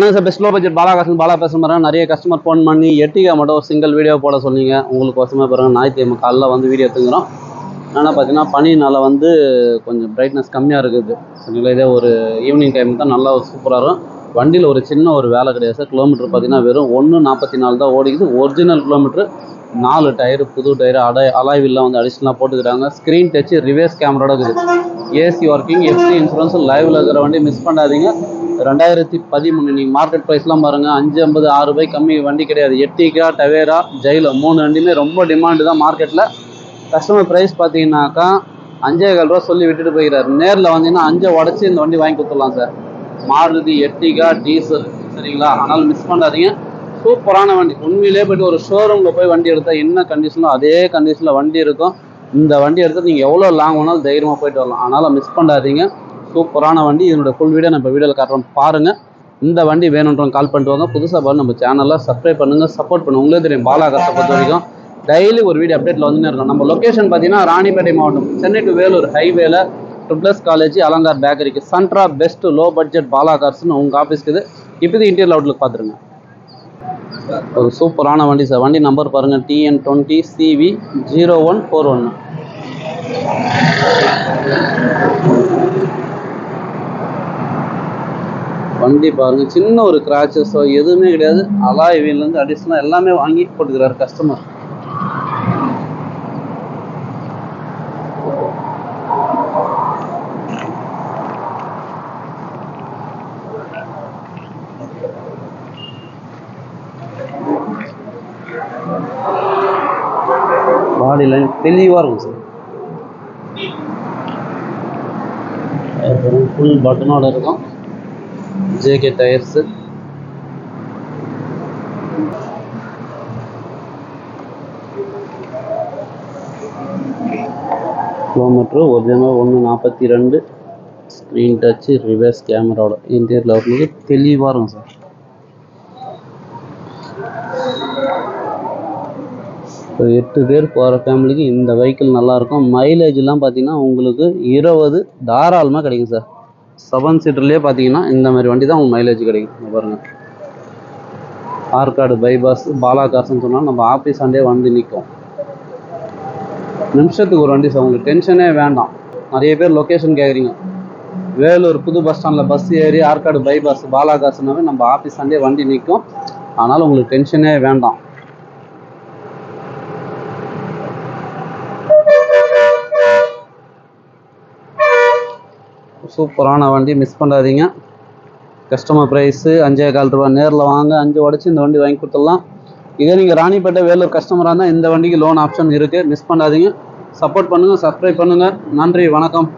வணக்கம் sir best low budget Balakasan Bala பேசுகிறேன் நிறைய கஸ்டமர் ஃபோன் பண்ணி எட்டிகா மட்டும் ஒரு சிங்கிள் வீடியோ போட சொன்னீங்க. உங்களுக்கு வசமாக பாருங்கள் ஞாயிற்றுக்கிழமை காலைல வந்து வீடியோ எடுத்துக்கிறோம். ஆனால் பார்த்தீங்கன்னா பனினால் வந்து கொஞ்சம் பிரைட்னஸ் கம்மியாக இருக்குது. சரிங்களா? இதே ஒரு ஈவினிங் டைம் தான் நல்லா சூப்பராக இருக்கும். வண்டியில் ஒரு சின்ன ஒரு வேலை கிடையாது சார். கிலோமீட்டர் பார்த்தீங்கன்னா வெறும் ஒன்று நாற்பத்தி நாலு தான் ஓடிக்குது. ஒரிஜினல் கிலோமீட்ரு நாலு டயரு புது டயரு அடை அலாய்வில்லாம் வந்து அடிஷ்னலாக போட்டுக்கிறாங்க. ஸ்க்ரீன் டச்சு ரிவர்ஸ் கேமரோட இருக்குது. ஏசி ஒர்க்கிங் எஃப்சி இன்சூரன்ஸ் லைவில் இருக்கிற வண்டி மிஸ் பண்ணாதீங்க. ரெண்டாயிரத்தி பதிமூணு நீங்கள் மார்க்கெட் ப்ரைஸ்லாம் பாருங்கள் அஞ்சு ஐம்பது ஆறு ரூபாய் கம்மி வண்டி கிடையாது. எட்டிகா டவேரா ஜெயிலோ மூணு வண்டியுமே ரொம்ப டிமாண்டு தான் மார்க்கெட்டில் கஸ்டமர் ப்ரைஸ் பார்த்தீங்கன்னாக்கா அஞ்சே கால் ரூபா சொல்லி விட்டுட்டு போயிறாரு. நேரில் வந்தீங்கன்னா அஞ்சை உடச்சி இந்த வண்டி வாங்கி கொடுத்துடலாம் சார். மாருதி எட்டிகா டீசல் சரிங்களா? ஆனால் மிஸ் பண்ணாதீங்க. சூப்பரான வண்டி. உண்மையிலே போய்ட்டு ஒரு ஷோரூமில் போய் வண்டி எடுத்தால் என்ன கண்டிஷனோ அதே கண்டிஷனில் வண்டி இருக்கும். இந்த வண்டி எடுத்து நீங்கள் எவ்வளோ லாங் வேணாலும் தைரியமாக போயிட்டு வரலாம். அதனால் மிஸ் பண்ணாதீங்க. சூப்பரான வண்டி. இதனோட ஃபுல் வீடியோ நம்ம வீடியோவில் காட்டுறோம். பாருங்கள் இந்த வண்டி வேணுன்றவங்க கால் பண்ணிட்டு வாங்க. புதுசாக பாருங்க நம்ம சேனலில் சப்ஸ்கிரைப் பண்ணுங்கள் சப்போர்ட் பண்ணுங்கள் உங்களே தெரியும் பாலாகாரத்தை பொறுத்த வரைக்கும். டெய்லி ஒரு வீடியோ அப்டேட்டில் வந்துன்னு இருக்கும். நம்ம லொக்கேஷன் பார்த்தீங்கன்னா ராணிப்பேட்டை மாவட்டம். சென்னை டு வேலூர் ஹைவேல ட்ரிப்ளஸ் காலேஜ் அலங்கார் பேக்கரிக்கு சன்ட்ரா பெஸ்ட் லோ பட்ஜெட் பாலா கார்ஸ்னு உங்கள் ஆஃபீஸ்க்கு இது. இப்போ இன்டீரியர் அவுட்லுக் பார்த்துருங்க ஒரு சூப்பரான வண்டி சார் வண்டி நம்பர் பாருங்கள் TN twenty CV zero one four ஒன்று வண்டி பாருங்க சின்ன ஒரு கிராச்சஸோ எதுவுமே கிடையாது. அலாய் வீல்லேருந்து அடிஷனலாக எல்லாமே வாங்கி போட்டுக்கிறாரு கஸ்டமர் பாடி லைன் தெளிவாக இருக்கும் சார். ஃபுல் பட்டனோட இருக்கும். JK tyres. கிலோமீட்ரு ஒரிஜினல் ஒன்று நாற்பத்தி ரெண்டு. ஸ்க்ரீன் டச்சு ரிவர்ஸ் கேமராவோட இன்டீரியர் அவுட்லுக்கு தெளிவாக இருக்கும் சார். ஒரு எட்டு பேர் போகிற ஃபேமிலிக்கு இந்த வெஹிக்கிள் நல்லாயிருக்கும் மைலேஜ்லாம் பார்த்தீங்கன்னா உங்களுக்கு இருபது தாராளமாக கிடைக்கும் சார். செவன் சீட்டர்லேயே பார்த்தீங்கன்னா இந்த மாதிரி வண்டி தான் உங்களுக்கு மைலேஜ் கிடைக்கும். பாருங்கள் பாருங்க. ஆற்காடு பைபாஸ் பாலா காசுன்னு சொன்னால் நம்ம ஆஃபீஸ் ஆண்டே வந்து நிற்கும் நிமிஷத்துக்கு ஒரு வண்டி சார் உங்களுக்கு டென்ஷனே வேண்டாம். நிறைய பேர் லொக்கேஷன் கேட்குறீங்க வேலூர் புது பஸ் ஸ்டாண்டில் பஸ் ஏறி ஆற்காடு பைபாஸ் பாலா காசுனாவே நம்ம ஆஃபீஸ் ஆண்டே வண்டி நிற்கும் அதனால் உங்களுக்கு டென்ஷனே வேண்டாம். சூப்பரான வண்டி மிஸ் பண்ணாதீங்க. கஸ்டமர் ப்ரைஸு அஞ்சே கால் ரூபா. நேரில் வாங்க அஞ்சு உடச்சி இந்த வண்டி வாங்கி கொடுத்துடலாம். இதே நீங்கள் ராணிப்பேட்டை வேலூர் கஸ்டமராக இருந்தால் இந்த வண்டிக்கு லோன் ஆப்ஷன் இருக்குது மிஸ் பண்ணாதீங்க. சப்போர்ட் பண்ணுங்கள் சப்ஸ்கிரைப் பண்ணுங்கள் நன்றி வணக்கம்.